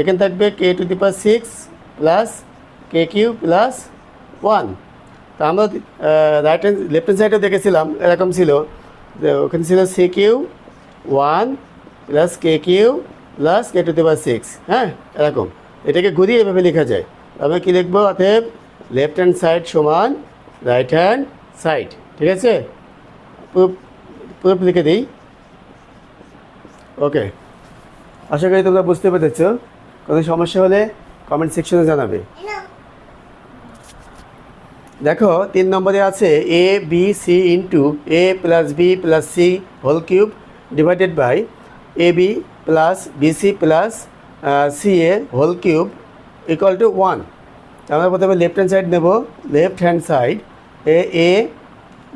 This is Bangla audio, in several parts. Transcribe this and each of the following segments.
এখানে থাকবে K to the power six plus K Q plus one তা আমরা রাইট হ্যান্ড লেফট হ্যান্ড সাইডে দেখেছিলাম, এরকম ছিল। ওখানে ছিল C Q one plus K Q plus K to the power six হ্যাঁ এরকম। এটাকে ঘুরিয়ে এভাবে লেখা যায়। আমরা কী লিখব অতএব লেফট হ্যান্ড সাইড সমান রাইট হ্যান্ড সাইড ঠিক আছে? পুরো পুরো লিখে দিই। ওকে আশা করি তোমরা বুঝতে পেরেছ। কোনো সমস্যা হলে কমেন্ট সেকশনে জানাবে। দেখো, তিন নম্বরে আছে A B C into A plus B plus C whole cube divided by A B plus BC plus C A whole cube equal to one আমরা প্রথমে লেফট হ্যান্ড সাইড নেব। Left hand side A A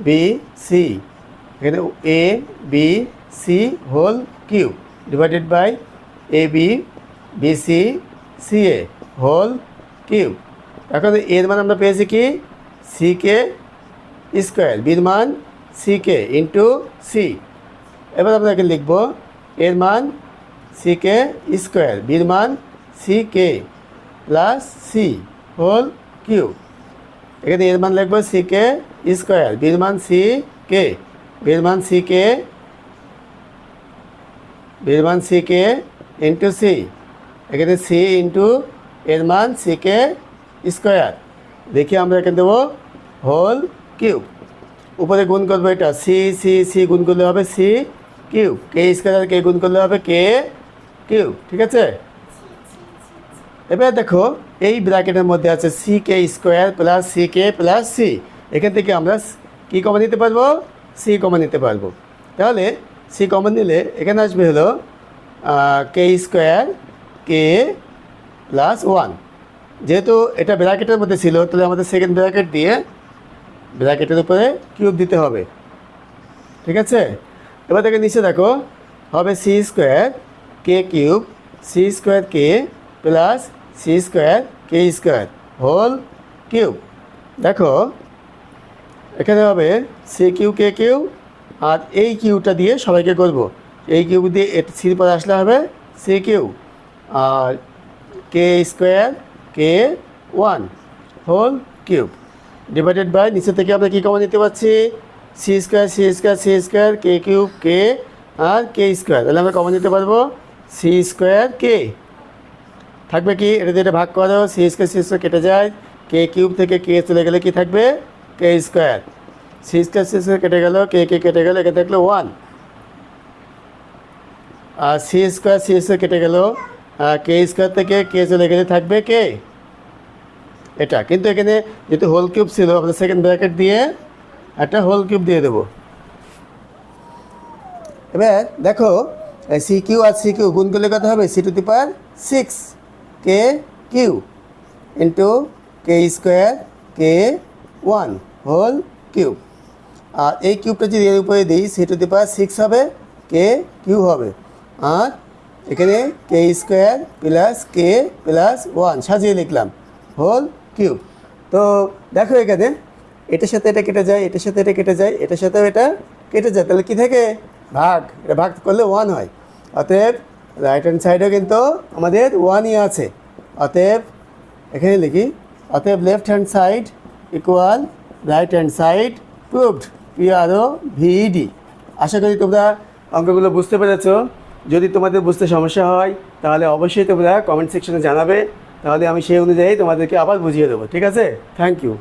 B C এখানে A B C whole cube divided by A B B C A whole cube এখন এর মান আমরা পেয়েছি কি? সি কে স্কোয়ার বির মান সি কে ইন্টু সি এবার আমরা এখানে লিখব, এর মান সি কে স্কোয়ার বির মান C K plus C whole cube এখানে এর মান লিখব সি কে স্কোয়ার বির মান সি কে বির মান সি কে বির মান সি কে ইন্টু সি এখানে সি ইন্টু এর মান সি কে স্কোয়ার দেখি আমরা এখানে দেবো হোল কিউব উপরে গুণ করব এটা। সি সি সি গুণ করলে হবে C cube K square K গুণ করলে হবে কে কিউব ঠিক আছে? এবার দেখো, এই ব্র্যাকেটের মধ্যে আছে C K square plus C K plus C এখান থেকে আমরা কী কমন নিতে পারব? সি কমন নিতে পারব। তাহলে সি কমন নিলে এখানে আসবে হলো K square K plus one যেহেতু এটা ব্র্যাকেটের মধ্যে ছিল, তাহলে আমাদের সেকেন্ড ব্র্যাকেট দিয়ে ব্র্যাকেটের উপরে কিউব দিতে হবে। ঠিক আছে? এবার দেখে নিচে দেখো, হবে C square K cube C square K plus C square K square whole cube দেখো, এখানে হবে সি কিউ কে কিউ আর এই কিউটা দিয়ে সবাইকে করব। এই কিউ দিয়ে এটা সির পরে আসলে হবে C Q, R K square K one whole cube divided by নিচে থেকে আমরা কী কমন নিতে পারছি? C square C square C square K cube K আর কে স্কোয়ার তাহলে আমরা কমন নিতে পারব সি স্কোয়ার কে থাকবে কি? এটা দিয়ে এটা ভাগ করো সি স্কোয়ার সি স্কোয়ার কেটে যায়। কে কিউব থেকে কে চলে গেলে কি থাকবে? K square C square C square কেটে গেল। কে কে কেটে গেল। এখানে থাকল one C square C square কেটে গেল। কে স্কোয়ার থেকে কে চলে গেলে থাকবে কে এটা। কিন্তু এখানে যেহেতু হোল কিউব ছিল, আমরা সেকেন্ড ব্র্যাকেট দিয়ে একটা হোল কিউব দিয়ে দেবো। এবার দেখো সি কিউ আর সি কিউ গুণ করলে কত হবে? C to the power six K Q into K square K one whole cube আর এই কিউবটা যদি এর উপরে দিই C to the power six হবে কে কিউ হবে। আর এখানে K square plus K plus one সাজিয়ে লিখলাম হোল কিউব তো দেখো এখানে, এটার সাথে এটা কেটে যায়, এটার সাথে এটা কেটে যায়, এটার সাথেও এটা কেটে যায়, তাহলে কী থাকে? ভাগ, এটা ভাগ করলে ওয়ান হয়। অতএব রাইট হ্যান্ড সাইডেও কিন্তু আমাদের ওয়ানই আছে। অতএব এখানে লিখি, অতএব left hand side equal right hand side proved P R O V E D আশা করি তোমরা অঙ্কগুলো বুঝতে পেরেছ। যদি তোমাদের বুঝতে সমস্যা হয়, তাহলে অবশ্যই তোমরা কমেন্ট সেকশনে জানাবে। তাহলে আমি সেই অনুযায়ী তোমাদেরকে আবার বুঝিয়ে দেবো, ঠিক আছে? Thank you